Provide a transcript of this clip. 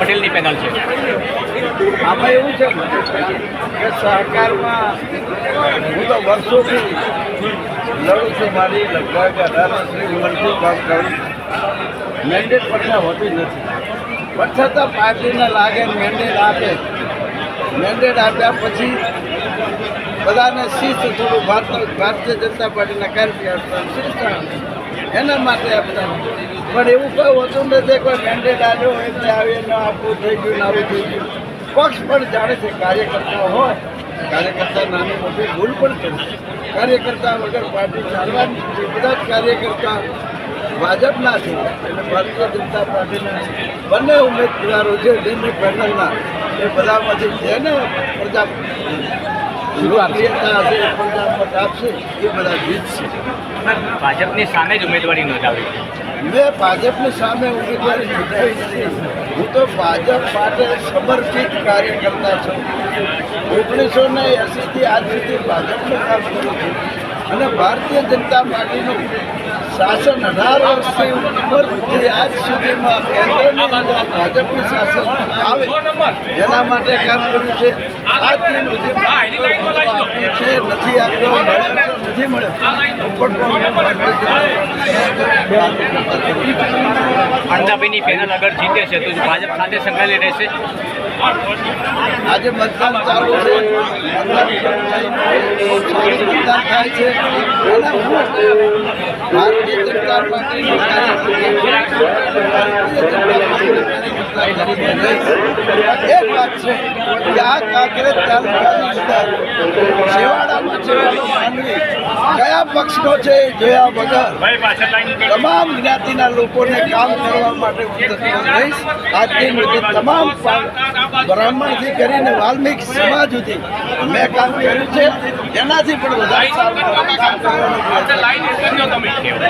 પટેલની પેનલ છે. આમાં એવું છે કે સહકારમાં હું તો વર્ષોથી લડું છું, મારી લગભગ અઢાર વર્ષની ઉંમરથી કામ કરું મેન્ડેટ પછી હોતી નથી. પણ છતાં પાર્ટીને લાગે, મેન્ડેટ આપે. મેન્ડેટ આપ્યા પછી બધાને શિસ્ત થોડું ભારત ભારતીય જનતા પાર્ટીના કાર્યકર્તા એના માટે આપતા પણ એવું કોઈ હોતું નથી, કોઈ મેન્ડેટ આવ્યો એટલે આવી ન આપવું થઈ ગયું ના થઈ ગયું. પક્ષ પણ જાણે છે કાર્યકર્તા હોય. કાર્યકર્તા નાની મોટી ભૂલ પણ કરે કાર્યકર્તા વગર પાર્ટી ચાલવાની. બધા જ કાર્યકર્તા ભાજપના છે એટલે ભારતીય જનતા પાર્ટીના બંને ઉમેદવારો છે દિલ્હી પેનલના એ બધામાંથી જેને પ્રજા ભાજપની સામે જ ઉમેદવારી નોંધાવી મેં ભાજપની સામે ઉમેદવારી નોંધાવી હું તો ભાજપ માટે સમર્પિત કાર્યકર્તા છું. ઓગણીસો ને એંસીથી આજ સુધી ભાજપનું કામ કરું છું અને ભારતીય જનતા પાર્ટીનું શાસન અઢાર વર્ષથી ઉંમરથી આજ સુધીમાં કેન્દ્રની ભાજપનું શાસન આવે એના માટે કામ કર્યું છે. આ દિન સુધી છે નથી આપ્યો નથી મળ્યો. અણદાભાઈની પેનલ આગળ જીતે છે, તો ભાજપ સાથે સંકળાયેલી રહેશે. આજે મતદાન ચાલુ છે. મતદાન થાય છે. અને હું ભારતીય જનતા પાર્ટીનો એક વાત છે, કે આ કાંકરેજ તાલુકાની અંદર કયા પક્ષનો છે જોયા વગર તમામ જ્ઞાતિના લોકોને કામ કરવા માટે હું રહીશ. આજની મુદ્દે તમામ બ્રાહ્મણથી કરીને વાલ્મીક સમાજ સુધી મેં કામ કર્યું છે. એનાથી પણ વધારે સારું કામ કરવાનો પ્રયત્ન લાઈન